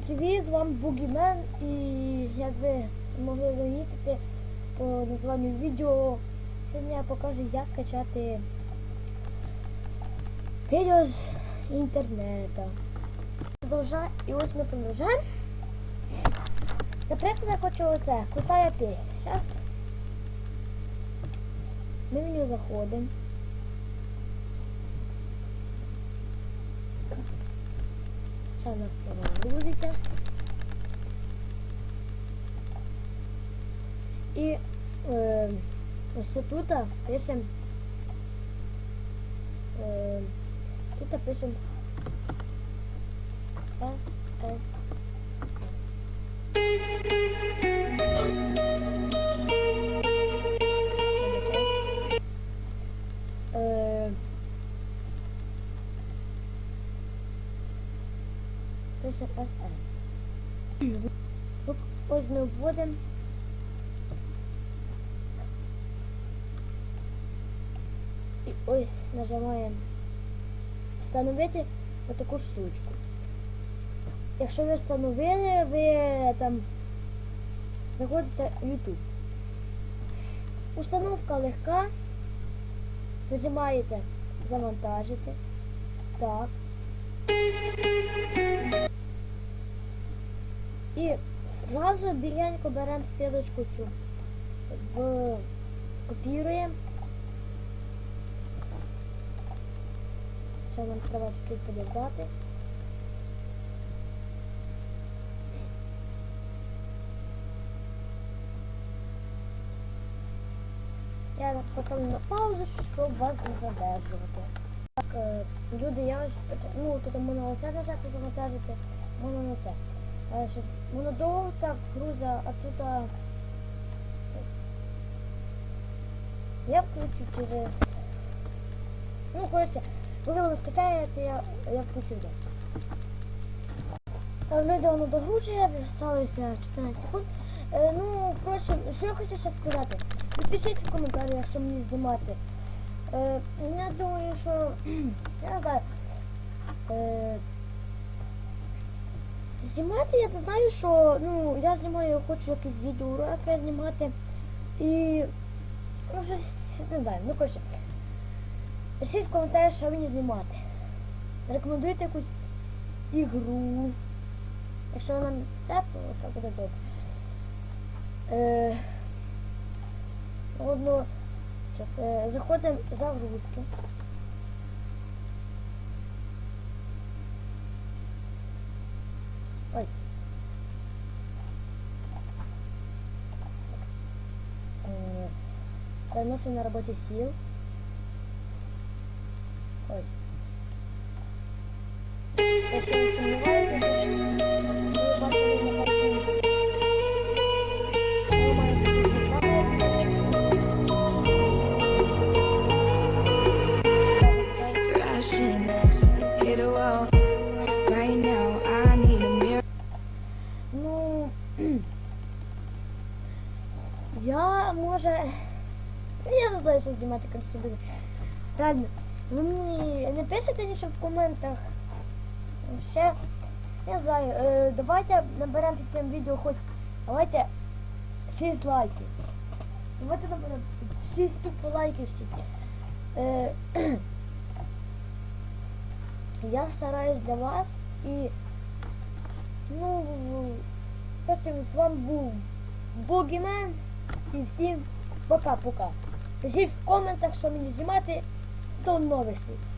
привіт, з вами Бугімен і як ви могли замітити по названню відео, сьогодні я покажу як качати відео з інтернету. Продовжа... І ось ми продовжаємо. Наприклад, я хочу оце, крутая пісня. Зараз ми в нього заходимо. Зараз вона грузиться. І е, ось тут пишемо. Е, тут пишемо S, S. пишемо SS. Ось ми вводимо. І ось нажимаємо встановити отаку штучку. Якщо ви встановили, ви там заходите в YouTube. Установка легка. Нажимаєте завантажити. Так. І зразу біленько беремо силочку цю. В... Копіруємо. Ще нам треба чуть-чуть подождати. Я поставлю на паузу, щоб вас не задержувати. Так, е, люди, я ось ну тут можна оце нажати завантажити, можна на це. Щоб воно довго так груза, а тут а, я включу через. Ну, коротше, коли воно скачаєте, я, я включу десь. Так, люди, воно догружує, залишилося 14 секунд. Е, ну, коротше, що я хочу ще сказати. Напишіть в коментарях, якщо мені знімати. Е, я думаю, що я не знаю. Е, знімати я не знаю, що ну, я знімаю, хочу якісь відеоуроки знімати. І ну, щось не знаю. Ну, коротше. Пишіть в коментарях, що мені знімати. Рекомендуйте якусь ігру. Якщо вона не то це буде добре. Е, Одно, зараз е, заходимо в загрузки. Ось. Е, Переносимо на робочий сіл. Ось. Якщо ви сумніваєтеся, я може. Я не знаю, що знімати буде. Реально, ви мені не пишете нічого в коментах. Ще, я знаю, е, давайте наберемо під цим відео хоч. Давайте 6 лайків. Давайте наберемо 6 тупо лайків всі. Е, я стараюсь для вас і Ну, потім з вами був Бугімен і всім пока-пока. Пишіть в коментах, що мені знімати. До нових зустрічей.